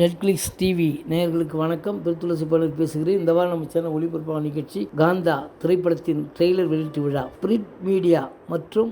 Netflix TV நேயர்களுக்கு வணக்கம். பெருத்துளசி பாடல் பேசுகிறேன். இந்த வாரம் நம்ம சேனல் ஒளிபரப்பான நிகழ்ச்சி காந்தா திரைப்படத்தின் ட்ரெய்லர் வெளியீட்டு விழா. பிரிட் மீடியா மற்றும்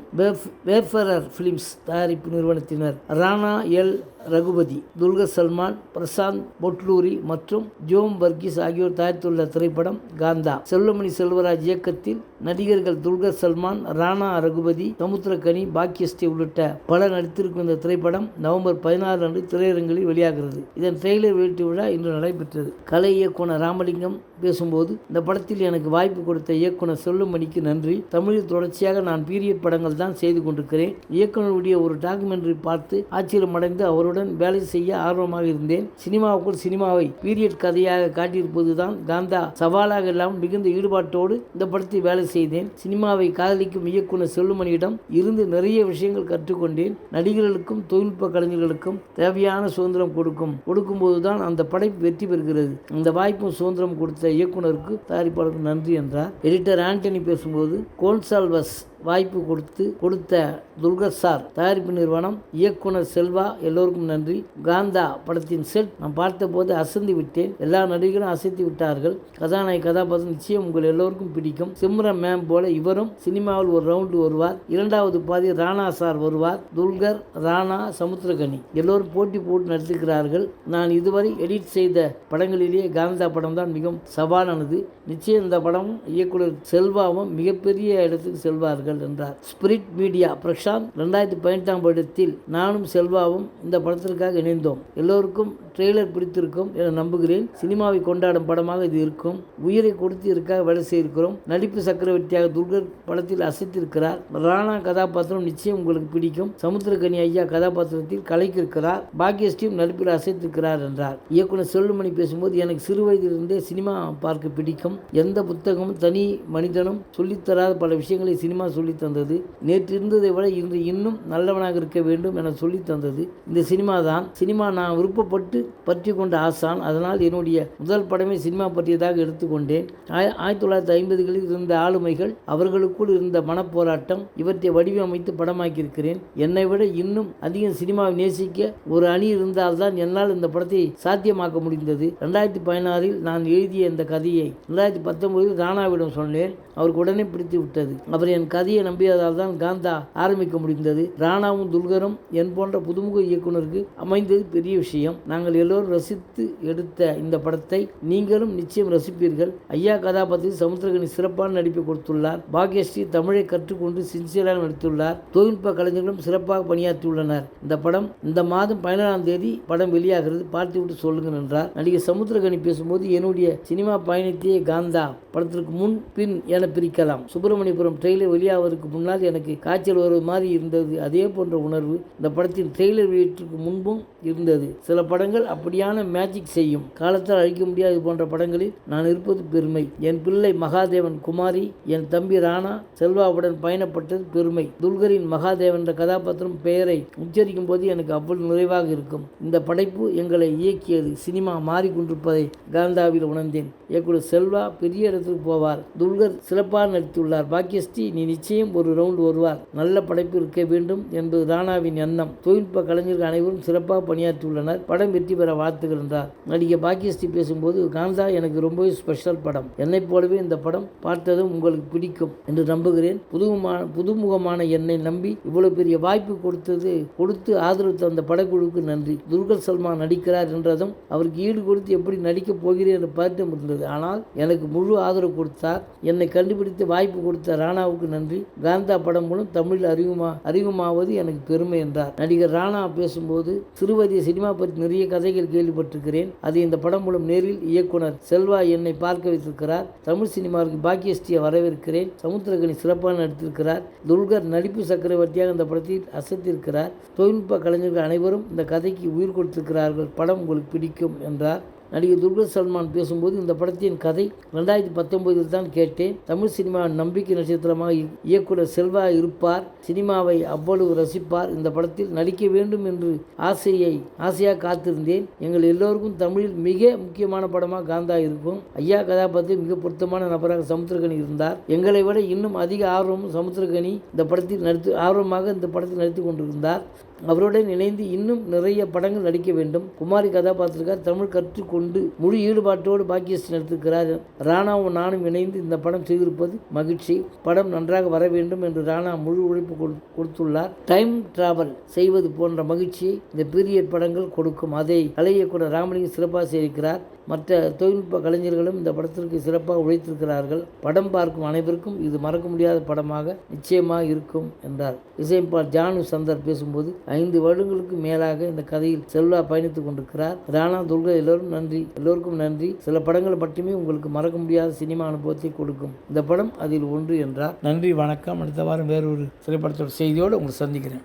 வேஃபரர் ஃபிலிம்ஸ் தயாரிப்பு நிறுவனத்தினர் ராணா எல். ரகுபதி துல்கர் சல்மான் பிரசாந்த் பொட்லூரி மற்றும் ஜோம் வர்கீஸ் ஆகியோர் தயாரித்துள்ள திரைப்படம் காந்தா. செல்வமணி செல்வராஜ் இயக்கத்தில் நடிகர்கள் துல்கர் சல்மான் ராணா ரகுபதி சமுத்திரக்கனி பாக்கியஸ்ரீ உள்ளிட்ட பலர் நடித்திருக்கும் இந்த திரைப்படம் நவம்பர் பதினாறு அன்று திரையரங்கில் வெளியாகிறது. இதன் ட்ரெய்லர் வெளியீட்டு விழா இன்று நடைபெற்றது. கலை இயக்குனர் ராமலிங்கம் பேசும்போது இந்த படத்தில் எனக்கு வாய்ப்பு கொடுத்த இயக்குனர் செல்லுமணிக்கு நன்றி. தமிழில் தொடர்ச்சியாக நான் பீரியட் படங்கள் தான் செய்து கொண்டிருக்கிறேன். இயக்குனருடைய ஒரு டாக்குமெண்ட்ரி பார்த்து ஆச்சரியமடைந்து அவருடன் வேலை செய்ய ஆர்வமாக இருந்தேன். சினிமாவுக்குள் சினிமாவை பீரியட் கதையாக காட்டியிருப்பது தான் காந்தா. சவாலாக இல்லாமல் மிகுந்த ஈடுபாட்டோடு இந்த படத்தில் வேலை செய்தேன். சினிமாவை காதலிக்கும் இயக்குனர் செல்லுமணியிடம் இருந்து நிறைய விஷயங்கள் கற்றுக்கொண்டேன். நடிகர்களுக்கும் தொழில்நுட்ப கலைஞர்களுக்கும் தேவையான சுதந்திரம் கொடுக்கும் கொடுக்கும்போது தான் அந்த படைப்பு வெற்றி பெறுகிறது. அந்த வாய்ப்பும் சுதந்திரம் கொடுத்த இயக்குனருக்கு தயாரிப்பாளருக்கு நன்றி என்றார். எடிட்டர் ஆண்டனி பேசும்போது கோன்சால்வஸ் வாய்ப்பு கொடுத்து கொடுத்த துல்கர் சார் தயாரிப்பு நிறுவனம் இயக்குனர் செல்வா எல்லோருக்கும் நன்றி. காந்தா படத்தின் செட் நான் பார்த்தபோது அசந்து விட்டேன். எல்லா நடிகரும் அசைத்து விட்டார்கள். கதாநாயக கதாபாத்திரம் நிச்சயம் உங்கள் எல்லோருக்கும் பிடிக்கும். சிம்ரன் மேம் போல இவரும் சினிமாவில் ஒரு ரவுண்டு வருவார். இரண்டாவது பாதி ராணா சார் வருவார். துல்கர் ராணா சமுத்திரகனி எல்லோரும் போட்டி போட்டு நடத்துகிறார்கள் நான் இதுவரை எடிட் செய்த படங்களிலேயே காந்தா படம் தான் மிகவும் சவாலானது. நிச்சயம் இந்த படம் இயக்குனர் செல்வாவும் மிகப்பெரிய இடத்துக்கு செல்வார்கள். என்றார். ஸ்பிரிட் மீடியா பிரசாந்த் ரெண்டாயிரத்தி பதினெட்டாம் வருடத்தில் நானும் செல்வாவும் இந்த படத்திற்காக இணைந்தோம். எல்லோருக்கும் ட்ரெய்லர் பிடித்திருக்கும் என நம்புகிறேன். சினிமாவை கொண்டாடும் படமாக இது இருக்கும். உயிரை கொடுத்து இருக்காக வேலை செய்திருக்கிறோம். நடிப்பு சக்கரவர்த்தியாக துர்கர் படத்தில் அசைத்திருக்கிறார். ராணா கதாபாத்திரம் நிச்சயம் உங்களுக்கு பிடிக்கும். சமுத்திரகனி ஐயா கதாபாத்திரத்தில் கலைக்கிருக்கிறார். பாக்யஸ்ரீயும் நடிப்பில் அசைத்திருக்கிறார் என்றார். இயக்குனர் செல்லுமணி பேசும்போது எனக்கு சிறு வயதிலிருந்தே சினிமா பார்க்க பிடிக்கும். எந்த புத்தகமும் தனி மனிதனும் சொல்லித்தராத பல விஷயங்களை சினிமா சொல்லி தந்தது நேற்று இருந்ததை விட இன்று இன்னும் நல்லவனாக இருக்க வேண்டும் என சொல்லி தந்தது இந்த சினிமா தான். சினிமா நான் விருப்பப்பட்டு பற்றி கொண்ட ஆசான். அதனால் என்னுடைய முதல் படமே சினிமா பற்றியதாக எடுத்துக்கொண்டேன். ஆயிரத்தி தொள்ளாயிரத்தி ஐம்பதுகளில் இருந்த ஆளுமைகள் அவர்களுக்குள் இருந்த மனப்போராட்டம் இவற்றை வடிவமைத்து படமாக்கியிருக்கிறேன். என்னை விட இன்னும் அதிகம் சினிமாவை நேசிக்க ஒரு அணி இருந்தால்தான் என்னால் இந்த படத்தை சாத்தியமாக்க முடிந்தது. ரெண்டாயிரத்தி பதினாறில் நான் எழுதிய இந்த கதையை ரெண்டாயிரத்தி பத்தொன்பதில் ராணாவிடம் சொன்னேன். அவருக்கு உடனே பிடித்து விட்டது. அவர் என் சதியை நம்பியதால் தான் காந்தா ஆரம்பிக்க முடிந்தது. ராணாவும் துல்கரும் என் போன்ற புதுமுக இயக்குனருக்கு அமைந்தது பெரிய விஷயம். நாங்கள் எல்லோரும் ரசித்து எடுத்த இந்த படத்தை நீங்களும் நிச்சயம் ரசிப்பீர்கள். ஐயா கதாபாத்திரத்தில் சமுத்திரகனி சிறப்பான நடிப்பை கொடுத்துள்ளார். பாக்யஸ்ரீ தமிழை கற்றுக்கொண்டு சின்சியராக நடித்துள்ளார். தொழில்நுட்ப கலைஞர்களும் சிறப்பாக பணியாற்றியுள்ளனர். இந்த படம் இந்த மாதம் பதினேழாம் தேதி படம் வெளியாகிறது. பார்த்துவிட்டு சொல்லுங்கள் என்றார். நடிகை சமுத்திரகனி பேசும்போது என்னுடைய சினிமா பயணத்தையே காந்தா படத்திற்கு முன் பின் என பிரிக்கலாம். சுப்பிரமணியபுரம் வெளியாக அவருக்கு முன்னால் எனக்கு காய்ச்சல் வருவது மாதிரி இருந்தது. அதே போன்ற உணர்வு இந்த படத்தின் ட்ரெய்லர் வெளியீட்டிற்கு முன்பும் இருந்தது. சில படங்கள் அப்படியான மேஜிக் செய்யும். காலத்தால் அழிக்க முடியாது போன்ற படங்களில் நான் இருப்பது பெருமை. என் பிள்ளை மகாதேவன் குமாரி என் தம்பி ராணா செல்வாவுடன் பயணப்பட்டது பெருமை. துல்கரின் மகாதேவன் என்ற கதாபாத்திரம் பெயரை உச்சரிக்கும் போது எனக்கு அவ்வளவு நிறைவாக இருக்கும். இந்த படைப்பு எங்களை இயக்கியது. சினிமா மாறிக்கொண்டிருப்பதை காந்தாவில் உணர்ந்தேன். இயக்குனர் செல்வா பெரிய இடத்துக்கு போவார். துல்கர் சிறப்பாக நடித்துள்ளார். பாக்கியஸ்ரீ நீ நிச்சயம் நிச்சயம் ஒரு ரவுண்ட் வருவார். நல்ல படைப்பு இருக்க வேண்டும் என்பது ராணாவின் எண்ணம். தொழில்நுட்ப கலைஞர்கள் அனைவரும் சிறப்பாக பணியாற்றியுள்ளனர். படம் வெற்றி பெற வாழ்த்துகள் என்றார். நடிகை பாக்கியஸ்ரீ பேசும்போது காந்தா எனக்கு ரொம்பவே ஸ்பெஷல் படம். என்னைப் போலவே இந்த படம் பார்த்ததும் உங்களுக்கு பிடிக்கும் என்று நம்புகிறேன். புதுமுகமான புதுமுகமான என்னை நம்பி இவ்வளவு பெரிய வாய்ப்பு கொடுத்தது கொடுத்து ஆதரவு தந்த படக்குழுவுக்கு நன்றி. துர்கர் சல்மான் நடிக்கிறார் என்றதும் அவருக்கு ஈடு கொடுத்து எப்படி நடிக்கப் போகிறேன் என்று பார்த்து இருந்தது. ஆனால் எனக்கு முழு ஆதரவு கொடுத்தார். என்னை கண்டுபிடித்து வாய்ப்பு கொடுத்த ராணாவுக்கு நன்றி. காந்தா படம் மூலம் தமிழில் அறிவுமா அறிவுமாவது எனக்கு பெருமை என்றார். நடிகர் ராணா பேசும்போது சிறுவதிய சினிமா பற்றி நிறைய கதைகள் கேள்விப்பட்டிருக்கிறேன். அது இந்த படம் மூலம் நேரில் இயக்குனர் செல்வா என்னை பார்க்க வைத்திருக்கிறார். தமிழ் சினிமாவுக்கு பாக்கியஸ்ரீயை வரவேற்கிறேன். சமுத்திரகனி சிறப்பாக நடித்திருக்கிறார். துல்கர் நடிப்பு சக்கரவர்த்தியாக இந்த படத்தில் அசத்திருக்கிறார். தொழில்நுட்ப கலைஞர்கள் அனைவரும் இந்த கதைக்கு உயிர் கொடுத்திருக்கிறார்கள். படம் உங்களுக்கு பிடிக்கும் என்றார். நடிகர் துல்கர் சல்மான் பேசும்போது இந்த படத்தின் கதை ரெண்டாயிரத்தி பத்தொன்பதில் தான் கேட்டேன். தமிழ் சினிமாவின் நம்பிக்கை நட்சத்திரமாக இயக்குனர் செல்வா இருப்பார். சினிமாவை அவ்வளவு ரசிப்பார். இந்த படத்தில் நடிக்க வேண்டும் என்று ஆசையை ஆசையாக காத்திருந்தேன். எங்கள் எல்லோருக்கும் தமிழில் மிக முக்கியமான படமாக காந்தா இருக்கும். ஐயா கதாபாத்திரம் மிக பொருத்தமான நபராக சமுத்திரகனி இருந்தார். எங்களை விட இன்னும் அதிக ஆர்வமும் சமுத்திரகனி இந்த படத்தில் நடித்து ஆர்வமாக இந்த படத்தில் நடித்து கொண்டிருந்தார். அவருடன் இணைந்து இன்னும் நிறைய படங்கள் நடிக்க வேண்டும். குமாரி கதாபாத்திரக்கார் தமிழ் கற்றுக்கொண்டு முழு ஈடுபாட்டோடு பாக்கியஸ்ரீ நடித்திருக்கிறார். ராணாவும் நானும் இணைந்து இந்த படம் செய்திருப்பது மகிழ்ச்சி. படம் நன்றாக வர வேண்டும் என்று ராணா முழு உழைப்பு கொடு- கொடுத்துள்ளார். டைம் டிராவல் செய்வது போன்ற மகிழ்ச்சியை இந்த பீரியட் படங்கள் கொடுக்கும். அதை கலை இயக்குனர் ராமலிங்கம் சிறப்பாக செய்திருக்கிறார். மற்ற தொழில்நுட்ப கலைஞர்களும் இந்த படத்திற்கு சிறப்பாக உழைத்திருக்கிறார்கள். படம் பார்க்கும் அனைவருக்கும் இது மறக்க முடியாத படமாக நிச்சயமாக இருக்கும் என்றார். இசையமைப்பாளர் ஜானு சந்தர் பேசும்போது ஐந்து வருடங்களுக்கு மேலாக இந்த கதையில் செல்வா பயணித்துக் கொண்டிருக்கிறார். ராணா துர்கா எல்லோரும் நன்றி. எல்லோருக்கும் நன்றி. சில படங்கள் மட்டுமே உங்களுக்கு மறக்க முடியாத சினிமா அனுபவத்தை கொடுக்கும். இந்த படம் அதில் ஒன்று என்றார். நன்றி வணக்கம். அடுத்த வாரம் வேறொரு திரைப்படத்தோட செய்தியோடு உங்களை சந்திக்கிறேன்.